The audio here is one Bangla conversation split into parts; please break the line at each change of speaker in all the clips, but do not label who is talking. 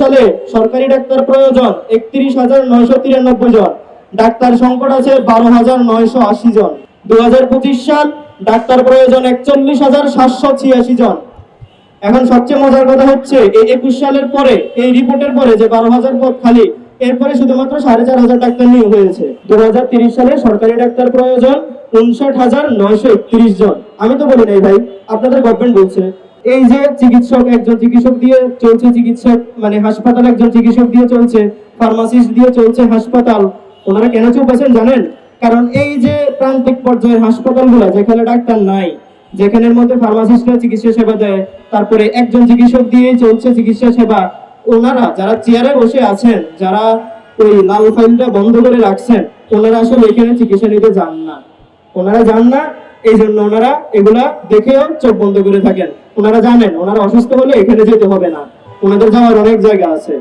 সালে সরকারি ডাক্তার প্রয়োজন একত্রিশ হাজার নয়শো তিরানব্বই জন। ডাক্তার সংকট আছে বারো হাজার নয়শো আশি জন। দু হাজার পঁচিশ সাল ডাক্তার প্রয়োজন একচল্লিশ হাজার সাতশো ছিয়াশি জন। এখন সবচেয়ে মজার কথা হচ্ছে, এই একুশ সালের পরে, এই রিপোর্টের পরে যে বারো হাজার পদ খালি, এরপরে শুধুমাত্র সাড়ে চার হাজার ডাক্তার নিয়োগ হয়েছে। দু সালে সরকারি ডাক্তার প্রয়োজন উনষাট হাজার নয়শো একত্রিশ জন। আমি তো বলি নাই ভাই, আপনাদের গভর্নমেন্ট বলছে। এই যে চিকিৎসক একজন চিকিৎসক দিয়ে চলছে চিকিৎসক মানে হাসপাতাল একজন চিকিৎসক দিয়ে চলছে ফার্মাসিস্ট দিয়ে চলছে হাসপাতাল, ওনারা কেন চুপ আছেন জানেন? কারণ এই যে প্রান্তিক পর্যায়ের হাসপাতালগুলো, যেখানে ডাক্তার নাই, যেখানের মধ্যে ফার্মাসিস্টরা চিকিৎসা সেবা দেয়, তারপরে একজন চিকিৎসক দিয়ে চলছে চিকিৎসা সেবা, ওনারা যারা চেয়ারে বসে আছেন, যারা ওই লাল ফাইলটা বন্ধ করে রাখছেন, ওনারা আসলে এখানে চিকিৎসা নিতে যান না। ওনারা যান না এই জন্য ওনারা এগুলা দেখেও চোখ বন্ধ করে থাকেন। ওনারা জানেন, ওনারা অসুস্থ হলে এখানে যেতে হবে না। ওনাদের যাওয়ার অনেক জায়গা আছে।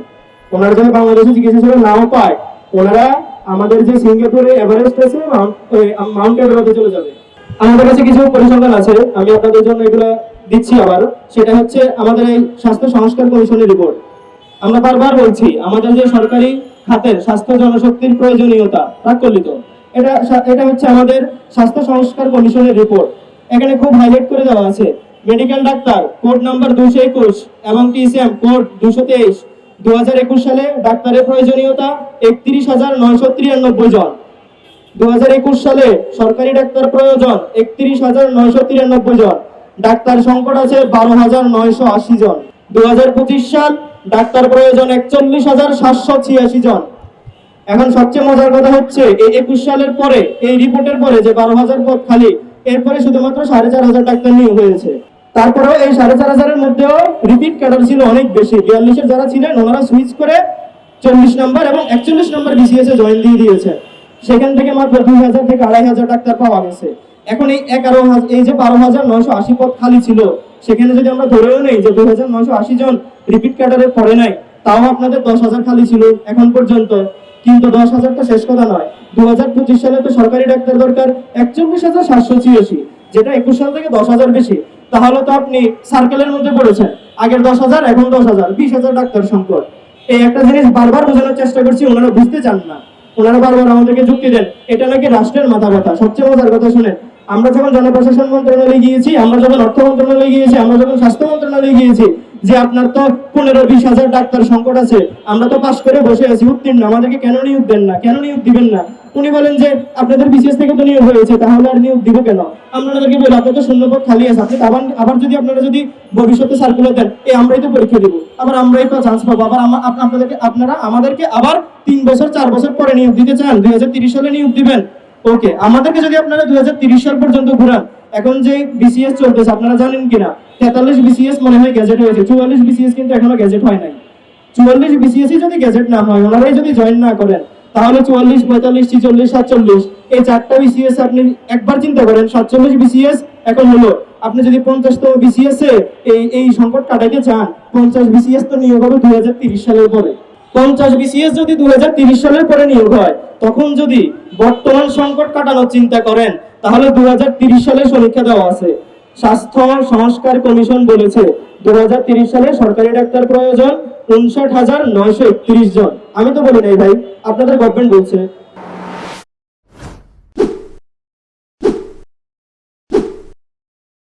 ওনারা যদি বাংলাদেশে চিকিৎসা সেবা নাও পায়, ওনারা আমাদের যে সিঙ্গাপুরে এভারেস্ট আছে, মাউন্ট এভারেস্টে চলে যাবে। আমাদের কাছে কিছু পরিসংখ্যান আছে, আমি আপনাদের জন্য এগুলো দিচ্ছি আবার। সেটা হচ্ছে আমাদের এই স্বাস্থ্য সংস্কার কমিশনের রিপোর্ট। আমরা বারবার বলছি, আমাদের যে সরকারি খাতের স্বাস্থ্য জনশক্তির প্রয়োজনীয়তা প্রাকলিত এটা এটা হচ্ছে আমাদের স্বাস্থ্য সংস্কার কমিশনের রিপোর্ট এখানে খুব হাইলাইট করে দেওয়া আছে। মেডিকেল ডাক্তার কোড নাম্বার দুশো একুশ, এবং টিসিএম কোড দুশো তেইশ। দু হাজার একুশ সালে ডাক্তারের প্রয়োজনীয়তা একত্রিশ হাজার নয়শো তিরানব্বই জন। দু হাজার একুশ সালে সরকারি ডাক্তার প্রয়োজন একত্রিশ হাজার নয়শো তিরানব্বই জন। ডাক্তার সংকট আছে বারো হাজার নয়শো আশি জন। দু হাজার পঁচিশ সাল ডাক্তার প্রয়োজন একচল্লিশ হাজার সাতশো ছিয়াশি জন। এখন সবচেয়ে মজার কথা হচ্ছে, এই একুশ সালের পরে, এই রিপোর্টের পরে যে বারো হাজার পদ খালি, এরপরে শুধুমাত্র সাড়ে চার হাজার ডাক্তার নিয়োগ হয়েছে। তারপরেও এই সাড়ে চার হাজারের মধ্যেও রিপিট ক্যাডার ছিল অনেক বেশি। বিয়াল্লিশের যারা ছিলেন, ওনারা সুইচ করে চল্লিশ নম্বর এবং একচল্লিশ নম্বর বিসিএস জয়েন দিয়ে দিয়েছে। সেখান থেকে মাত্র দুই হাজার থেকে আড়াই হাজার ডাক্তার পাওয়া গেছে। এখন এই এগারো এই যে বারো হাজার নয়শো আশি পদ খালি ছিল, সেখানে যদি আমরা ধরেও নেই যে দুই হাজার নয়শো আশি জন রিপিট ক্যাডারে পড়ে নাই, তাও আপনাদের দশ হাজার খালি ছিল এখন পর্যন্ত। কিন্তু দশ হাজারটা শেষ কথা নয়। দু হাজার পঁচিশ সালে তো সরকারি ডাক্তার দরকার একচল্লিশ হাজার সাতশো ছিয়াশি, যেটা একুশ সাল থেকে দশ হাজার বেশি। তাহলে তো আপনি সার্কেলের মধ্যে পড়েছেন। আগের দশ হাজার, এখন দশ হাজার, বিশ হাজার ডাক্তার সংকট। এই একটা জিনিস বারবার বোঝানোর চেষ্টা করছি, ওনারা বুঝতে চান না। ওনারা বারবার আমাদেরকে যুক্তি দেন, এটা নাকি রাষ্ট্রের মাথা ব্যথা। সবচেয়ে মজার কথা শুনেন, আমরা যখন জনপ্রশাসন মন্ত্রণালয়ে গিয়েছি, আমরা যখন অর্থ মন্ত্রণালয়ে গিয়েছি, আমরা যখন স্বাস্থ্য মন্ত্রণালয়ে গিয়েছি যে আপনার তো পনেরো বিশ হাজার ডাক্তার সংকট আছে, আমরা তো পাশ করে বসে আছি, উত্তীর্ণ। আমাদেরকে কেন নিয়োগ দেন না? কেন নিয়োগ দিবেন না? উনি বলেন যে, আপনাদের বিশেষ থেকে তো নিয়োগ হয়েছে, তাহলে আর নিয়োগ দিব কেন? আমরা বলি, আপনার তো শূন্যপদ খালি আছে, আপনি আবার যদি আপনারা যদি ভবিষ্যতে সার্কুলার দেন এই আমরাই তো পরীক্ষা দিব। আবার আমরাই তো চান্স পাবো। আবার আপনাদেরকে আপনারা আমাদেরকে আবার তিন বছর, চার বছর পরে নিয়োগ দিতে চান, দুই সালে নিয়োগ দিবেন। ওকে, আমাদেরকে যদি আপনারা দুই সাল পর্যন্ত ঘুরান, এখন যে বিসিএস চলতেছে, আপনারা জানেন কিনা? তেতাল্লিশ বিসিএস মনে হয় গ্যাজেট হয়েছে। চুয়াল্লিশ বিসিএস কিন্তু এখনও গ্যাজেট হয় নাই। চুয়াল্লিশ বিসিএস যদি গ্যাজেট না হয়, ওনারাই যদি জয়েন না করেন, তাহলে চুয়াল্লিশ, পঁয়তাল্লিশ, ছিচল্লিশ, সাতচল্লিশ, এই চারটা বিসিএস আপনি একবার চিন্তা করেন, সাতচল্লিশ বিসিএস এখন হলো, আপনি যদি পঞ্চাশতম বিসিএস এ এই এই সংকট কাটাইতে চান, পঞ্চাশ বিসিএস তো নিয়োগ হবে দুই হাজার তিরিশ সালের পরে। পঞ্চাশ বিসিএস যদি দুই হাজার তিরিশ সালের পরে নিয়োগ হয়, তখন যদি বর্তমান সংকট কাটানোর চিন্তা করেন, তাহলে দুই হাজার তিরিশ সালে সমীক্ষা দেওয়া আছে। স্বাস্থ্য সংস্কার কমিশন বলেছে দু সালে সরকারি ডাক্তার প্রয়োজন উনষাট হাজার নয়শো একত্রিশ জন। আমি তো বলি নাই ভাই, আপনাদের গভর্নমেন্ট বলছে।